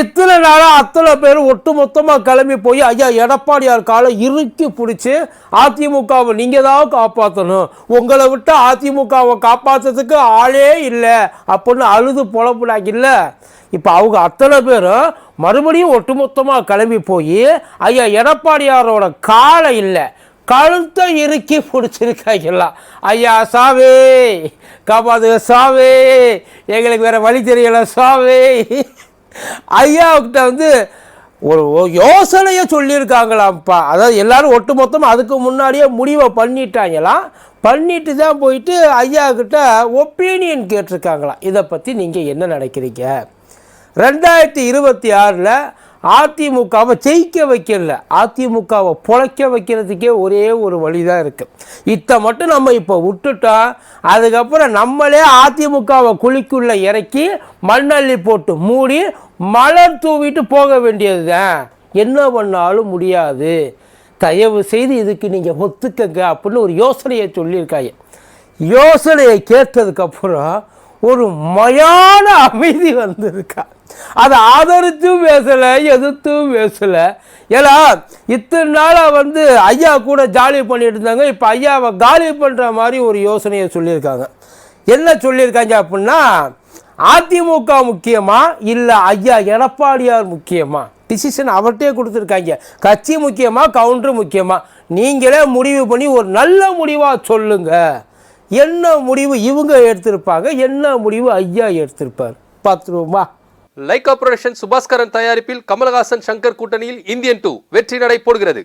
இத்தனை நாளாக அத்தனை பேர் ஒட்டு மொத்தமாக கிளம்பி போய் ஐயா எடப்பாடியார் காலை இறுக்கி பிடிச்சி அதிமுகவை நீங்கள் தான் காப்பாற்றணும் உங்களை விட்டு அதிமுகவை காப்பாற்றுறதுக்கு ஆளே இல்லை. அப்படின்னு அழுது புலப்புனாங்க இல்லை இப்போ அவங்க அத்தனை பேரும் மறுபடியும் ஒட்டுமொத்தமாக கிளம்பி போய் ஐயா எடப்பாடியாரோட காலை இல்லை. கழுத்தை இறுக்கி பிடிச்சிருக்காங்கலாம் ஐயா சாவே காப்பாத்துக சாவே. எங்களுக்கு வேறு வழி தெரியல சாவே. ஐயாவுக்கிட்ட வந்து ஒரு யோசனையை சொல்லியிருக்காங்களாம்ப்பா. அதாவது எல்லோரும் ஒட்டு மொத்தமாக அதுக்கு முன்னாடியே முடிவை பண்ணிட்டாங்களாம் பண்ணிட்டு தான் போயிட்டு ஐயா கிட்ட ஒப்பீனியன் கேட்டிருக்காங்களாம் இதை பற்றி நீங்கள் என்ன நினைக்கிறீங்க? ரெண்டாயிரத்தி இருபத்தி ஆறில் அதிமுகவை ஜெயிக்க வைக்கல. அதிமுகவை பொழைக்க வைக்கிறதுக்கே ஒரே ஒரு வழி தான் இருக்குது இதை மட்டும் நம்ம இப்போ விட்டுட்டோம் அதுக்கப்புறம் நம்மளே அதிமுகவை குழிக்குள்ளே இறக்கி மண்ணள்ளி போட்டு மூடி மலர் தூவிட்டு போக வேண்டியது தான் என்ன பண்ணாலும் முடியாது. தயவு செய்து இதுக்கு நீங்கள் ஒத்துக்கங்க அப்படின்னு ஒரு யோசனையை சொல்லியிருக்காங்க. யோசனையை கேட்டதுக்கப்புறம் ஒரு மயான அமைதி வந்திருக்கா. அதை ஆதரித்தும் பேசலை எதிர்த்தும் பேசலை. ஏன்னா இத்தனை நாளாக வந்து ஐயா கூட ஜாலி பண்ணிட்டு இருந்தாங்க. இப்போ ஐயாவை காலி பண்ணுற மாதிரி ஒரு யோசனையை சொல்லியிருக்காங்க. என்ன சொல்லியிருக்காங்க அப்படின்னா அதிமுக முக்கியமா இல்லை ஐயா எடப்பாடியார் முக்கியமா? டிசிஷன் அவர்கிட்டே கொடுத்துருக்காங்க. கட்சி முக்கியமாக கவுண்டர் முக்கியமாக நீங்களே முடிவு பண்ணி ஒரு நல்ல முடிவாக சொல்லுங்கள் என்ன முடிவு இவங்க எடுத்திருப்பாங்க? என்ன முடிவு ஐயா எடுத்திருப்பார்? பார்த்துருவோமா? லைகா புரொடக்ஷன் சுபாஸ்கரன் தயாரிப்பில் கமலஹாசன் சங்கர் கூட்டணியில் இந்தியன் டூ வெற்றி நடை போடுகிறது.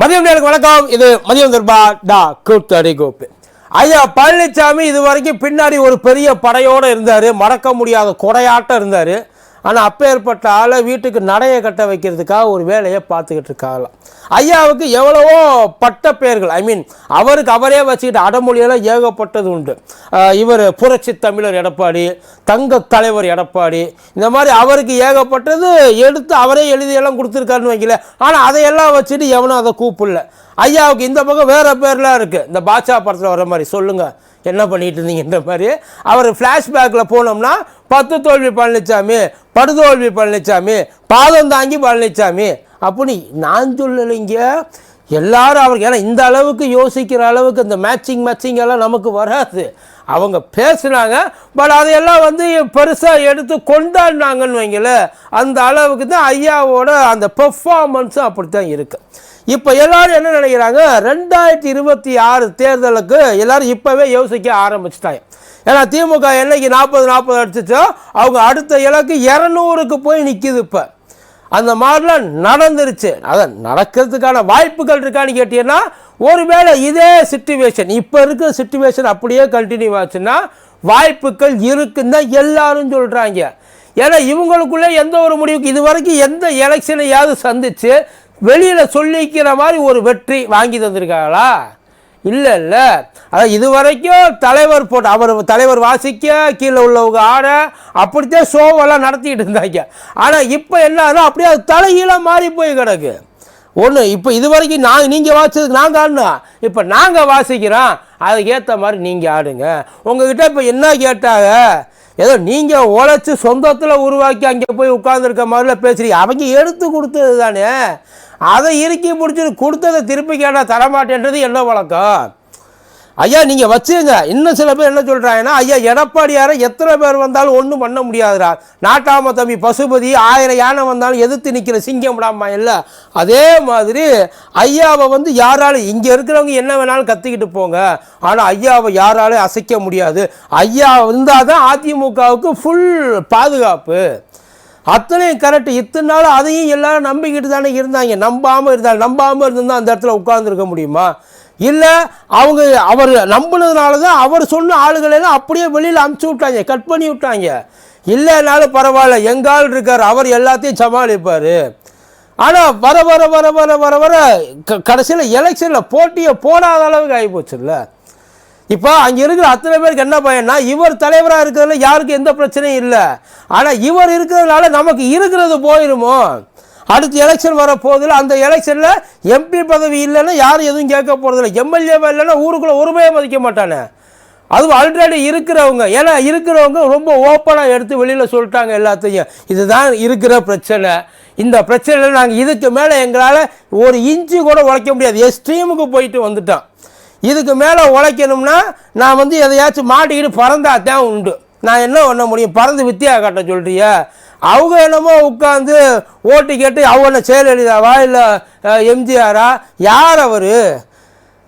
மதியம் நேருக்கு வணக்கம். இது மதியம் தர்பா டா கூத்தடி கோப்பு ஐயா பழனிசாமி இது வரைக்கும் பின்னாடி ஒரு பெரிய படையோடு இருந்தார் மறக்க முடியாத கொடையாட்டம் இருந்தார். ஆனால் அப்பேற்பட்ட ஆளை வீட்டுக்கு நடைய கட்ட வைக்கிறதுக்காக ஒரு வேலையை பார்த்துக்கிட்டு இருக்காங்களாம் ஐயாவுக்கு எவ்வளவோ பட்ட பெயர்கள். ஐ மீன் அவருக்கு அவரே வச்சுக்கிட்டு அடமொழியெல்லாம் ஏகப்பட்டது உண்டு. இவர் புரட்சி தமிழர் எடப்பாடி தங்க தலைவர் எடப்பாடி இந்த மாதிரி அவருக்கு ஏகப்பட்டது எடுத்து அவரே எழுதியெல்லாம் கொடுத்துருக்காருன்னு வைக்கல ஆனால் அதையெல்லாம் வச்சுட்டு எவனும் அதை கூப்பிடல. ஐயாவுக்கு இந்த பக்கம் வேறு பேர்லாம் இருக்குது இந்த பாட்சா படத்தில் வர மாதிரி சொல்லுங்கள் என்ன பண்ணிகிட்டு இருந்தீங்கன்ற மாதிரி. அவர் ஃப்ளாஷ்பேக்கில் போனோம்னா பத்து தோல்வி பழனிசாமி படுதோல்வி பழனிசாமி பாதம் தாங்கி பழனிசாமி அப்படின்னு நான் சொல்லலைங்க எல்லாரும் அவருக்கு ஏன்னா இந்த அளவுக்கு யோசிக்கிற அளவுக்கு இந்த மேட்சிங் மேட்சிங் எல்லாம் நமக்கு வராது. அவங்க பேசுனாங்க பட் அதையெல்லாம் வந்து பெருசாக எடுத்து கொண்டாடினாங்கன்னு வைங்களேன் அந்த அளவுக்கு தான் ஐயாவோட அந்த பெர்ஃபார்மன்ஸும் அப்படி தான் இருக்குது இப்போ எல்லாரும் என்ன நினைக்கிறாங்க? ரெண்டாயிரத்தி இருபத்தி ஆறு தேர்தலுக்கு எல்லாரும் இப்போவே யோசிக்க ஆரம்பிச்சிட்டாங்க. ஏன்னா திமுக என்னைக்கு நாற்பது நாற்பது அடிச்சிச்சோ அவங்க அடுத்த இலக்கு இரநூறுக்கு போய் நிற்கிது இப்போ. அந்த மாதிரிலாம் நடந்துருச்சு. அதை நடக்கிறதுக்கான வாய்ப்புகள் இருக்கான்னு கேட்டீங்கன்னா ஒருவேளை இதே சுச்சுவேஷன் இப்போ இருக்கிற சுச்சுவேஷன் அப்படியே கண்டினியூ ஆச்சுன்னா வாய்ப்புகள் இருக்குன்னு தான் எல்லாரும் சொல்கிறாங்க ஏன்னா இவங்களுக்குள்ளே எந்த ஒரு முடிவுக்கு இது வரைக்கும் எந்த எலெக்ஷனையாவது சந்தித்து வெளியில் சொல்லிக்கிற மாதிரி ஒரு வெற்றி வாங்கி தந்திருக்காங்களா? இல்லை இல்லை. அதான் இது வரைக்கும் தலைவர் போட்டு அவர் தலைவர் வாசிக்க கீழே உள்ளவங்க ஆட அப்படித்தான் ஷோவெல்லாம் நடத்திக்கிட்டு இருந்தாங்க. ஆனால் இப்போ என்னன்னா அப்படியே அது தலைகீழாக மாறி போய் கிடக்கு. ஒன்று இப்போ இது வரைக்கும் நாங்கள் நீங்கள் வாசிச்சதுக்கு நாங்கள் ஆடணும் இப்போ நாங்கள் வாசிக்கிறோம் அதுக்கேற்ற மாதிரி நீங்கள் ஆடுங்க. உங்ககிட்ட இப்போ என்ன கேட்டாங்க ஏதோ நீங்கள் உழைச்சி சொந்தத்தில் உருவாக்கி அங்கே போய் உட்காந்துருக்க மாதிரிலாம் பேசுறீங்க. அவங்க எடுத்து கொடுத்தது தானே அதை இறுக்கி பிடிச்சிட்டு கொடுத்ததை திருப்பி கேட்டால் தரமாட்டேன்றது என்ன வழக்கம்? ஐயா நீங்கள் வச்சுங்க இன்னும் சில பேர் என்ன சொல்கிறாங்கன்னா ஐயா எடப்பாடியாரை எத்தனை பேர் வந்தாலும் ஒன்றும் பண்ண முடியாதுடா. நாட்டாம தம்பி பசுபதி ஆயிரம் யானை வந்தாலும் எதிர்த்து நிற்கிற சிங்கம் விடாமா இல்லை. அதே மாதிரி ஐயாவை வந்து யாராலும் இங்கே இருக்கிறவங்க என்ன வேணாலும் கற்றுக்கிட்டு போங்க. ஆனால் ஐயாவை யாராலும் அசைக்க முடியாது. ஐயா இருந்தால் தான் அதிமுகவுக்கு ஃபுல் பாதுகாப்பு. அத்தனையும் கரெக்டு இத்தனை நாள் அதையும் எல்லாரும் நம்பிக்கிட்டு தானே இருந்தாங்க. நம்பாமல் இருந்தாங்க நம்பாமல் இருந்தால் அந்த இடத்துல உட்காந்துருக்க முடியுமா? இல்லை அவங்க அவர் நம்பினதுனால தான் அவர் சொன்ன ஆளுகளெல்லாம் அப்படியே வெளியில் அமுச்சு விட்டாங்க கட் பண்ணி விட்டாங்க. இல்லைனாலும் பரவாயில்ல எங்கால் இருக்கார் அவர் எல்லாத்தையும் சமாளிப்பார். ஆனால் வர வர வர வர வர வர க கடைசியில் எலெக்ஷனில் போட்டியை போடாத அளவுக்கு ஆகிப்போச்சுல்ல இப்போ அங்கே இருக்கிற அத்தனை பேருக்கு என்ன பயன்னா இவர் தலைவராக இருக்கிறதுல யாருக்கும் எந்த பிரச்சனையும் இல்லை. ஆனால் இவர் இருக்கிறதுனால நமக்கு இருக்கிறது போயிடுமோ அடுத்த எலெக்ஷன் வர போதில் அந்த எலெக்ஷனில் எம்பி பதவி இல்லைன்னா யாரும் எதுவும் கேட்க போகிறதில்ல எம்எல்ஏவாக இல்லைன்னா ஊருக்குள்ளே உரிமையை மதிக்க மாட்டானே. அதுவும் ஆல்ரெடி இருக்கிறவங்க ஏன்னா இருக்கிறவங்க ரொம்ப ஓப்பனாக எடுத்து வெளியில் சொல்லிட்டாங்க எல்லாத்தையும். இதுதான் இருக்கிற பிரச்சனை. இந்த பிரச்சனையில் நாங்கள் இதுக்கு மேலே எங்களால் ஒரு இன்ச்சு கூட உழைக்க முடியாது. எஸ்ட்ரீமுக்கு போயிட்டு வந்துட்டோம் இதுக்கு மேலே உழைக்கணும்னா நான் வந்து எதையாச்சும் மாட்டிக்கிட்டு பறந்தாத்தான் உண்டு. நான் என்ன பண்ண முடியும்? பறந்து வித்தியா காட்ட சொல்கிறியா அவங்க என்னமோ உட்காந்து ஓட்டு கேட்டு அவங்க என்ன செயலலிதாவா இல்லை எம்ஜிஆரா? யார் அவர்?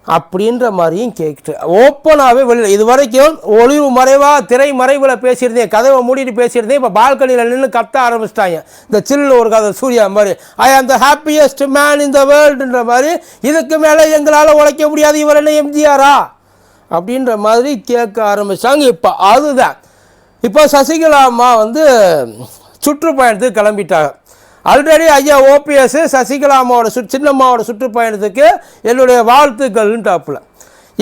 அப்படின்ற மாதிரியும் கேட்டு ஓப்பனாகவே வெளியில் இது வரைக்கும் ஒளிவு மறைவாக திரை மறைவில் பேசியிருந்தேன் கதவை மூடிட்டு பேசியிருந்தேன் இப்போ பால்கனியில் நின்று கத்த ஆரம்பிச்சிட்டாங்க. இந்த சில்லு ஒரு கதை சூர்யா மாதிரி ஐ ஆம் த ஹாப்பியஸ்ட் மேன் இன் த வேர்ல்டுன்ற மாதிரி இதுக்கு மேலே எங்களால் உழைக்க முடியாது இவர் என்ன எம்ஜிஆரா? அப்படின்ற மாதிரி கேட்க ஆரம்பித்தாங்க இப்போ அதுதான். இப்போ சசிகலா அம்மா வந்து சுற்றுப்பயணத்துக்கு கிளம்பிட்டாங்க. ஆல்ரெடி ஐயா ஓபிஎஸ் சசிகலாமாவோட சு சின்னம்மாவோட சுற்றுப்பயணத்துக்கு என்னுடைய வாழ்த்துக்கள்னு டாப்பில்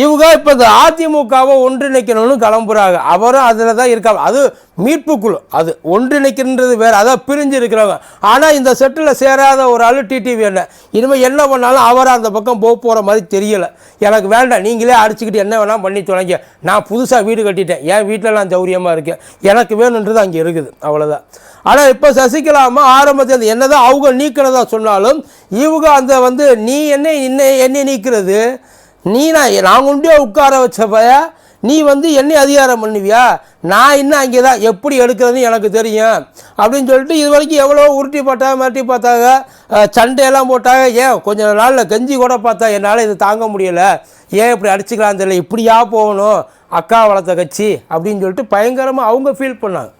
இவங்க இப்போ இந்த அதிமுகவை ஒன்றிணைக்கணும்னு கிளம்புறாங்க. அவரும் அதில் தான் இருக்காங்க. அது மீட்புக்குழு அது ஒன்றிணைக்கின்றது வேறு. அதான் பிரிஞ்சு இருக்கிறவங்க. ஆனால் இந்த செட்டில் சேராத ஒரு ஆள் டிடிவி என்ன இனிமேல் என்ன பண்ணாலும் அவர் அந்த பக்கம் போக போகிற மாதிரி தெரியலை. எனக்கு வேண்டாம். நீங்களே அடிச்சுக்கிட்டு என்ன வேணால் பண்ணி தொலைங்க. நான் புதுசாக வீடு கட்டிட்டேன். என் வீட்டில் நான் சௌரியமாக இருக்கேன் எனக்கு வேணுன்றது அங்கே இருக்குது. அவ்வளோதான் ஆனால் இப்போ சசிகலாமா ஆரம்பத்தில் என்னதான் அவங்க நீக்கிறதா சொன்னாலும் இவங்க அந்த வந்து நீ என்ன என்ன நீக்கிறது நீ நான் நான் கொண்டே உட்கார வச்சப்பய நீ வந்து என்னை அதிகாரம் பண்ணுவியா? நான் இன்னும் அங்கே தான் எப்படி எடுக்கிறதுன்னு எனக்கு தெரியும். அப்படின்னு சொல்லிட்டு இது வரைக்கும் எவ்வளோ உருட்டி பார்த்தாங்க மிரட்டி பார்த்தாங்க சண்டையெல்லாம் போட்டாங்க. ஏன் கொஞ்சம் நாளில் கஞ்சி கூட பார்த்தா என்னால் இது தாங்க முடியலை. ஏன் இப்படி அடிச்சுக்கலாம் தெரியல இப்படியா போகணும் அக்கா வளர்த்த கட்சி அப்படின்னு சொல்லிட்டு பயங்கரமாக அவங்க ஃபீல் பண்ணாங்க.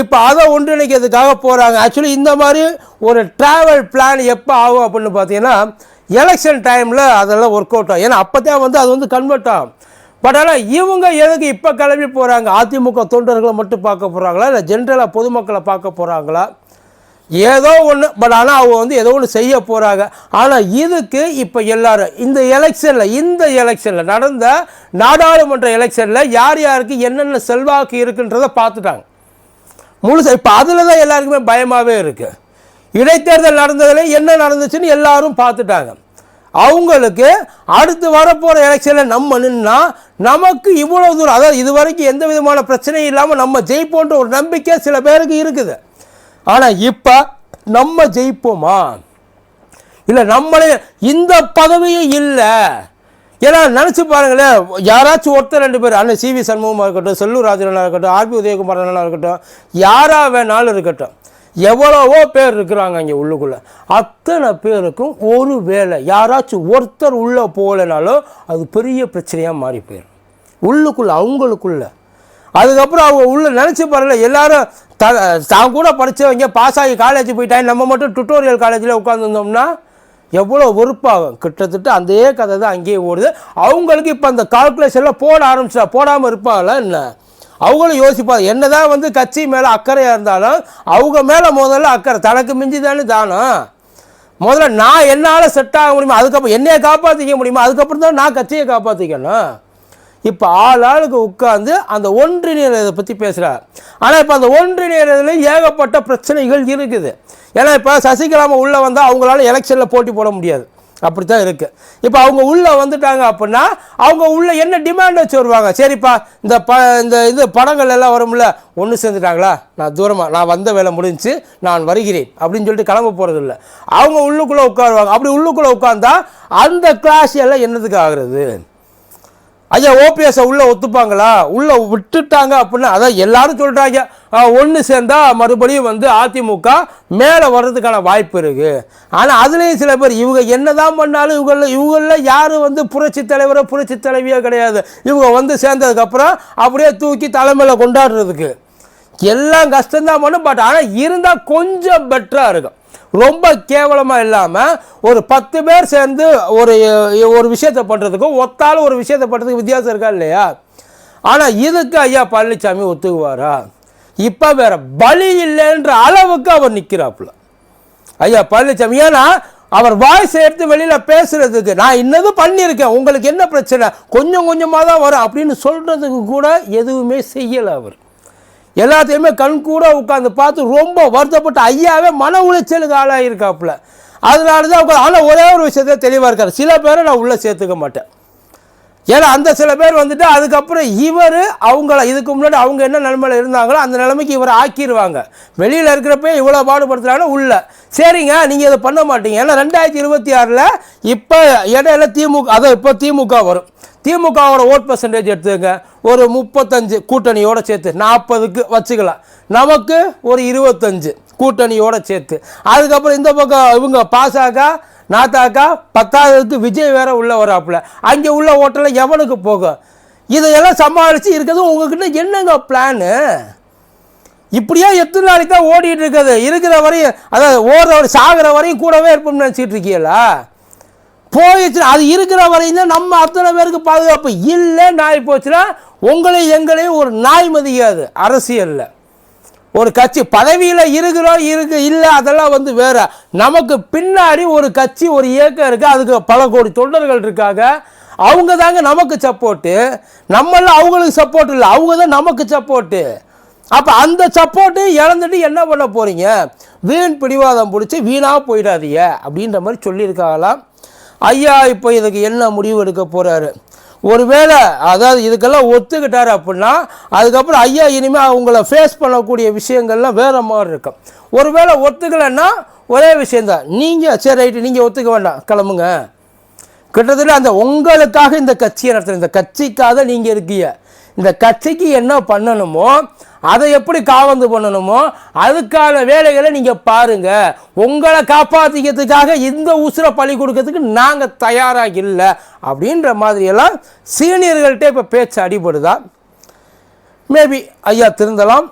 இப்போ அதை ஒன்றிணைக்கிறதுக்காக போகிறாங்க ஆக்சுவலி இந்த மாதிரி ஒரு ட்ராவல் பிளான் எப்போ ஆகும் அப்படின்னு பார்த்தீங்கன்னா எலெக்ஷன் டைமில் அதெல்லாம் ஒர்க் அவுட் ஆகும். ஏன்னா அப்போ தான் வந்து அது வந்து கன்வெர்ட் ஆகும். பட் ஆனால் இவங்க எதுக்கு இப்போ கிளம்பி போகிறாங்க அதிமுக தொண்டர்களை மட்டும் பார்க்க போகிறாங்களா இல்லை ஜென்ரலாக பொதுமக்களை பார்க்க போகிறாங்களா ஏதோ ஒன்று பட் ஆனால் அவங்க வந்து ஏதோ ஒன்று செய்ய போகிறாங்க ஆனால் இதுக்கு இப்போ எல்லாரும் இந்த எலெக்ஷனில் இந்த எலெக்ஷனில் நடந்த நாடாளுமன்ற எலெக்ஷனில் யார் யாருக்கு என்னென்ன செல்வாக்கு இருக்குன்றதை பார்த்துட்டாங்க. முழுசாக இப்போ அதில் தான் எல்லாருக்குமே பயமாகவே இருக்குது இடைத்தேர்தல் நடந்ததில் என்ன நடந்துச்சுன்னு எல்லாரும் பார்த்துட்டாங்க. அவங்களுக்கு அடுத்து வரப்போகிற எலெக்ஷனில் நம்ம நின்னா நமக்கு இவ்வளோ தூரம் அதாவது இது வரைக்கும் எந்த விதமான பிரச்சனையும் இல்லாமல் நம்ம ஜெயிப்போன்ற ஒரு நம்பிக்கை சில பேருக்கு இருக்குது. ஆனால் இப்போ நம்ம ஜெயிப்போமா? இல்லை நம்மளே இந்த பதவியும் இல்லை. ஏன்னா நினச்சி பாருங்களேன் யாராச்சும் ஒருத்தர் ரெண்டு பேர் அண்ணன் சிவி சண்முகமாக இருக்கட்டும் செல்லூர் ராஜனா இருக்கட்டும் ஆர்பி உதயகுமார் இருக்கட்டும் யாராக வேணாலும் இருக்கட்டும். எவ்வளவோ பேர் இருக்கிறாங்க இங்கே உள்ளுக்குள்ளே. அத்தனை பேருக்கும் ஒரு வேலை. யாராச்சும் ஒருத்தர் உள்ளே போகலைனாலும் அது பெரிய பிரச்சனையாக மாறி போயிடும் உள்ளுக்குள்ளே அவங்களுக்குள்ள. அதுக்கப்புறம் அவங்க உள்ளே நினச்சி பாருங்க எல்லாரும் த தான் கூட படித்தவங்க பாஸ் ஆகி காலேஜ் போயிட்டாங்க. நம்ம மட்டும் டுட்டோரியல் காலேஜில் உட்காந்துருந்தோம்னா எவ்வளோ வெறுப்பாகும் கிட்டத்தட்ட அதே கதை தான் அங்கேயே ஓடுது. அவங்களுக்கு இப்போ அந்த கால்குலேஷன்லாம் போட ஆரம்பிச்சா போடாமல் இருப்பாங்களா என்ன? அவங்களும் யோசிப்பாங்க. என்னதான் வந்து கட்சி மேலே அக்கறையாக இருந்தாலும் அவங்க மேலே முதல்ல அக்கறை. தனக்கு மிஞ்சி தானே? தானம் முதல்ல நான் என்னால் செட் ஆக முடியுமா? அதுக்கப்புறம் என்னையை காப்பாற்றிக்க முடியுமா? அதுக்கப்புறம் தான் நான் கட்சியை காப்பாற்றிக்கணும் இப்போ ஆள் ஆளுக்கு உட்காந்து அந்த ஒன்றிணையதை பற்றி பேசுகிறார் ஆனால் இப்போ அந்த ஒன்றிணையதில் ஏகப்பட்ட பிரச்சனைகள் இருக்குது. ஏன்னா இப்போ சசிகலாமா உள்ளே வந்தால் அவங்களால எலெக்ஷனில் போட்டி போட முடியாது. அப்படி தான் இருக்குது இப்போ அவங்க உள்ளே வந்துட்டாங்க அப்படின்னா அவங்க உள்ளே என்ன டிமாண்ட் வச்சு வருவாங்க? சரிப்பா இந்த ப இந்த இது படங்கள் எல்லாம் வரும்ல ஒன்று சேர்ந்துட்டாங்களா? நான் தூரமாக நான் வந்த வேலை முடிஞ்சுச்சு நான் வருகிறேன் அப்படின்னு சொல்லிட்டு கிளம்ப போகிறது இல்லை அவங்க உள்ளுக்குள்ளே உட்காருவாங்க. அப்படி உள்ளுக்குள்ளே உட்காந்தா அந்த கிளாஸ் எல்லாம் என்னதுக்கு ஆகுறது? ஐயா ஓபிஎஸ்ஸை உள்ளே ஒத்துப்பாங்களா? உள்ளே விட்டுட்டாங்க அப்படின்னா அதான் எல்லாரும் சொல்கிறாங்க ஒன்று சேர்ந்தால் மறுபடியும் வந்து அதிமுக மேலே வர்றதுக்கான வாய்ப்பு இருக்குது ஆனால் அதுலேயும் சில பேர் இவங்க என்ன தான் பண்ணாலும் இவங்கள இவங்களில் யாரும் வந்து புரட்சி தலைவரோ புரட்சி தலைவியோ கிடையாது. இவங்க வந்து சேர்ந்ததுக்கப்புறம் அப்படியே தூக்கி தலைமையில் கொண்டாடுறதுக்கு. எல்லாம் கஷ்டம்தான் பண்ணும் பட் ஆனால் இருந்தால் கொஞ்சம் பெட்டராக இருக்கும். ரொம்ப கேவலமாக இல்லாமல் ஒரு பத்து பேர் சேர்ந்து ஒரு ஒரு விஷயத்தை பண்ணுறதுக்கும் ஒத்தாலும் ஒரு விஷயத்தை பண்ணுறதுக்கு வித்தியாசம் இருக்கா இல்லையா? ஆனால் இதுக்கு ஐயா பழனிசாமி ஒத்துக்குவாரா? இப்போ வேற பலி இல்லைன்ற அளவுக்கு அவர் நிற்கிறாப்புல ஐயா பழனிசாமி ஏன்னா அவர் வாய்ஸ் எடுத்து வெளியில் பேசுகிறதுக்கு நான் இன்னது பண்ணியிருக்கேன். உங்களுக்கு என்ன பிரச்சனை? கொஞ்சம் கொஞ்சமாக தான் வரும். அப்படின்னு சொல்கிறதுக்கு கூட எதுவுமே செய்யலை அவர். எல்லாத்தையுமே கண் கூட உட்காந்து பார்த்து ரொம்ப வருத்தப்பட்ட ஐயாவே மன உளைச்சலுக்கு ஆளாகிருக்காப்புல அதனால தான் உட்காந்து ஆனால் ஒரே ஒரு விஷயத்த தெளிவாக இருக்கார். சில பேரை நான் உள்ளே சேர்த்துக்க மாட்டேன். ஏன்னா அந்த சில பேர் வந்துட்டு அதுக்கப்புறம் இவர் அவங்கள இதுக்கு முன்னாடி அவங்க என்ன நிலைமையில இருந்தாங்களோ அந்த நிலைமைக்கு இவரை ஆக்கிடுவாங்க வெளியில் இருக்கிறப்ப இவ்வளோ பாடுபடுத்துகிறாங்கன்னா உள்ள. சரிங்க நீங்கள் இதை பண்ண மாட்டீங்க. ஏன்னா ரெண்டாயிரத்தி இருபத்தி ஆறில் இப்போ இடையில திமுக அதை இப்போ திமுக வரும். திமுகவோட ஓட் பர்சன்டேஜ் எடுத்துங்க ஒரு முப்பத்தஞ்சு கூட்டணியோடு சேர்த்து நாற்பதுக்கு வச்சுக்கலாம். நமக்கு ஒரு இருபத்தஞ்சு கூட்டணியோட சேர்த்து. அதுக்கப்புறம் இந்த பக்கம் இவங்க பாசாக நாத்தாக்கா பத்தாவதுக்கு விஜய் வேற உள்ள வராப்புல. அங்கே உள்ள ஹோட்டலில் எவனுக்கு போகும் இதையெல்லாம் சமாளித்து இருக்கிறது உங்ககிட்ட என்னங்க பிளானு இப்படியே எத்தனை நாளைக்கு தான் ஓடிட்டு இருக்குது? இருக்கிற வரையும் அதாவது ஓடுற சாகிற வரையும் கூடவே இருப்போம்னு நினச்சிட்டு இருக்கீங்களா? போயிடுச்சு அது இருக்கிற வரையும் தான் நம்ம அத்தனை பேருக்கு பாதுகாப்பு இல்லை நாய் போச்சுன்னா உங்களையும் எங்களையும் ஒரு நாய் மதிக்காது அரசியலில். ஒரு கட்சி பதவியில் இருக்கிறோம் இருக்கு இல்லை அதெல்லாம் வந்து வேறு. நமக்கு பின்னாடி ஒரு கட்சி ஒரு இயக்கம் இருக்குது அதுக்கு பல கோடி தொண்டர்கள் இருக்காங்க. அவங்க தாங்க நமக்கு சப்போர்ட்டு நம்மளாம் அவங்களுக்கு சப்போர்ட் இல்லை. அவங்க தான் நமக்கு சப்போர்ட்டு அப்போ அந்த சப்போர்ட்டு இழந்துட்டு என்ன பண்ண போகிறீங்க வீண் பிடிவாதம் பிடிச்சி வீணாக போயிடாதீங்க. அப்படின்ற மாதிரி சொல்லியிருக்காங்களாம். ஐயா இப்போ இதுக்கு என்ன முடிவு எடுக்க போகிறாரு ஒருவேளை அதாவது இதுக்கெல்லாம் ஒத்துக்கிட்டார் அப்படின்னா அதுக்கப்புறம் ஐயா இனிமேல் அவங்கள ஃபேஸ் பண்ணக்கூடிய விஷயங்கள்லாம் வேறு மாதிரி இருக்கும். ஒருவேளை ஒத்துக்கலைன்னா ஒரே விஷயந்தான் நீங்கள் சரி ரைட்டு நீங்கள் ஒத்துக்க வேண்டாம். கிளம்புங்க. கிட்டத்தட்ட அந்த உங்களுக்காக இந்த கட்சியை நடத்துகிற இந்த கட்சிக்காக நீங்கள் இருக்கீங்க. இந்த கட்சிக்கு என்ன பண்ணணுமோ அதை எப்படி காவந்து பண்ணணுமோ அதுக்கான வேலைகளை நீங்கள் பாருங்க. உங்களை காப்பாற்றிக்கிறதுக்காக இந்த உசுரை பழி கொடுக்கறதுக்கு நாங்கள் தயாராக இல்லை. அப்படின்ற மாதிரியெல்லாம் சீனியர்கள்ட்ட இப்போ பேச்சு அடிபடுதா? மேபி ஐயா திருந்தலாம்.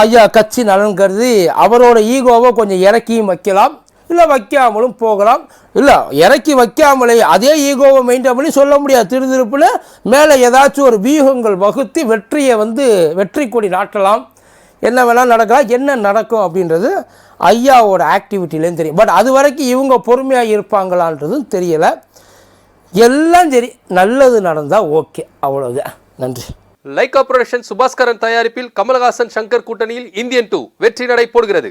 ஐயா கட்சி நலன் கருதி அவரோட ஈகோவை கொஞ்சம் இறக்கியும் வைக்கலாம். இல்லை வைக்காமலும் போகலாம். இல்லை இறக்கி வைக்காமலே அதே ஈகோவை மெயின்டைன் பண்ணி சொல்ல முடியாது. திருதிருப்பில் மேலே ஏதாச்சும் ஒரு வியூகங்கள் வகுத்து வெற்றியை வந்து வெற்றி கொடி நாட்டலாம். என்ன வேணால் நடக்கலாம் என்ன நடக்கும் அப்படின்றது ஐயாவோட ஆக்டிவிட்டிலேயும் தெரியும். பட் அது வரைக்கும் இவங்க பொறுமையாக இருப்பாங்களான்றதும் தெரியலை. எல்லாம் சரி நல்லது நடந்தால் ஓகே. அவ்வளோதான் நன்றி. லைகா புரொடக்ஷன் சுபாஸ்கரன் தயாரிப்பில் கமலஹாசன் சங்கர் கூட்டணியில் இந்தியன் டூ வெற்றி நடை போடுகிறது.